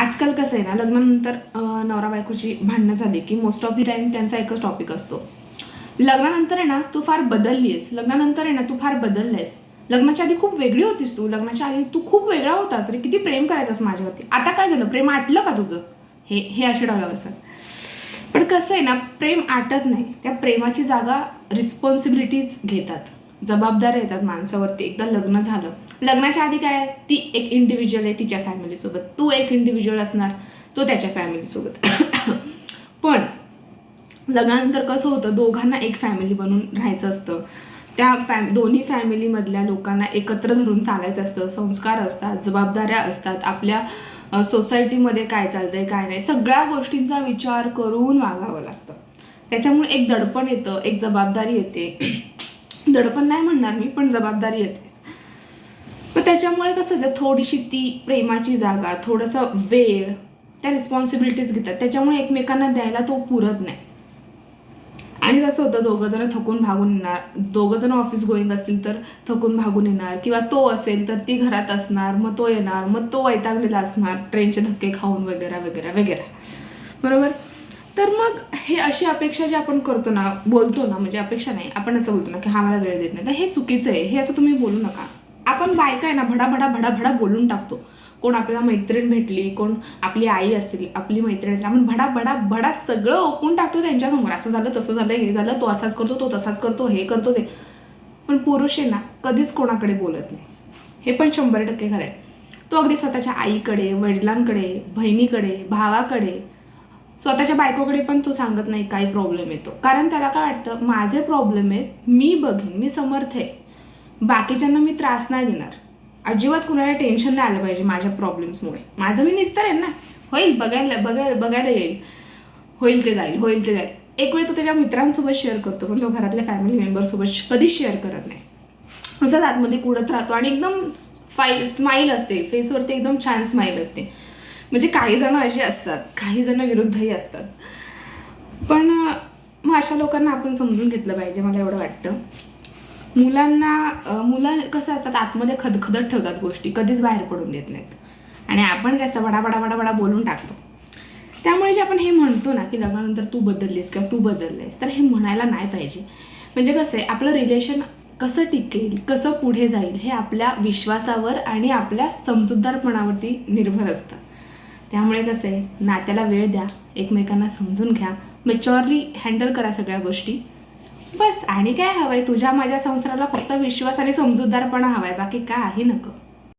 आजकाल कसं आहे ना लग्नानंतर नवरा बायकोची भांडणं झाली की मोस्ट ऑफ द टाइम त्यांचा एकच टॉपिक असतो. लग्नानंतर आहे ना तू फार बदलली आहेस लग्नानंतर आहे ना तू फार बदललायस. लग्नाच्या आधी खूप वेगळी होतीस तू. लग्नाच्या आधी तू खूप वेगळा होतास. रे किती प्रेम करायचास माझ्यावरती आता काय झालं? प्रेम आटलं का तुझं? हे हे असे डायलॉग असतात. पण कसं आहे ना प्रेम आटत नाही. त्या प्रेमाची जागा रिस्पॉन्सिबिलिटीज घेतात. जबाबदाऱ्या येतात माणसावरती. एकदा लग्न झालं. लग्नाच्या आधी काय आहे? ती एक इंडिव्हिज्युअल आहे तिच्या फॅमिलीसोबत तू एक इंडिव्हिज्युअल असणार तो त्याच्या फॅमिलीसोबत पण लग्नानंतर कसं होतं दोघांना एक फॅमिली बनून राहायचं असतं. त्या फॅम दोन्ही फॅमिलीमधल्या लोकांना एकत्र धरून चालायचं असतं. संस्कार असतात जबाबदाऱ्या असतात. आपल्या सोसायटीमध्ये काय चालतंय काय नाही सगळ्या गोष्टींचा विचार करून वागावं लागतं. त्याच्यामुळे एक दडपण येतं एक जबाबदारी येते. दडपण नाही म्हणणार मी पण जबाबदारी येतेच. पण त्याच्यामुळे कसं होतं थोडीशी ती प्रेमाची जागा थोडंसं वेळ त्या रिस्पॉन्सिबिलिटीज घेतात. त्याच्यामुळे एकमेकांना द्यायला तो पुरत नाही. आणि कसं होतं दोघं जण थकून भागून येणार दोघं जण ऑफिस गोईंग असतील तर थकून भागून येणार किंवा तो असेल तर ती घरात असणार मग तो येणार मग तो वैतागलेला असणार ट्रेनचे धक्के खाऊन वगैरे वगैरे वगैरे. बरोबर? तर मग हे अशी अपेक्षा जी आपण करतो ना बोलतो ना म्हणजे अपेक्षा नाही आपण असं बोलतो ना की हा मला वेळ देत नाही. तर हे चुकीचं आहे. हे असं तुम्ही बोलू नका. आपण बायका आहे ना भडाभडा भडाभडा बोलून टाकतो. कोण आपल्याला मैत्रीण भेटली कोण आपली आई असेल आपली मैत्रीण असेल आपण भडा भडा भडा सगळं ओकून टाकतो त्यांच्यासमोर. असं झालं तसं झालं हे झालं तो असाच करतो तो तसाच करतो हे करतो ते. पण पुरुष आहे ना कधीच कोणाकडे बोलत नाही. हे पण शंभर टक्के खरं आहे. तो अगदी स्वतःच्या आईकडे वडिलांकडे बहिणीकडे भावाकडे स्वतःच्या बायकोकडे पण तो सांगत नाही काही प्रॉब्लेम येतो. कारण त्याला काय वाटतं माझे प्रॉब्लेम आहेत मी बघेन मी समर्थ आहे. बाकीच्यांना मी त्रास नाही देणार. अजिबात कुणाला टेन्शन नाही आलं पाहिजे माझ्या प्रॉब्लेम्समुळे माझं मी निस्तर आहे ना. होईल बघायला बघायला बघायला येईल. होईल ते जाईल होईल ते जाईल. एक वेळ तो त्याच्या मित्रांसोबत शेअर करतो पण तो घरातल्या फॅमिली मेंबरसोबत कधीच शेअर करत नाही. असंच आतमध्ये कुडत राहतो आणि एकदम फाईल स्माईल असते. फेसवरती एकदम छान स्माईल असते. म्हणजे काही जण असे असतात काही जण विरुद्धही असतात. पण मग अशा लोकांना आपण समजून घेतलं पाहिजे मला एवढं वाटतं. मुलांना मुलं कसं असतात आतमध्ये खदखदत ठेवतात गोष्टी कधीच बाहेर पडून देत नाहीत. आणि आपण कसं बडा बडा बडा बडा बोलून टाकतो. त्यामुळे जे आपण हे म्हणतो ना की लग्नानंतर तू बदललीस किंवा तू बदललेस तर हे म्हणायला नाही पाहिजे. म्हणजे कसं आहे आपलं रिलेशन कसं टिकेल कसं पुढे जाईल हे आपल्या विश्वासावर आणि आपल्या समजूतदारपणावरती निर्भर असतं. त्यामुळे कसं आहे नात्याला वेळ द्या एकमेकांना समजून घ्या मेच्युअरली हँडल करा सगळ्या गोष्टी. बस आणि काय हवंय? तुझ्या माझ्या संसाराला फक्त विश्वास आणि समजूतदारपणा हवाय बाकी काय आहे नको.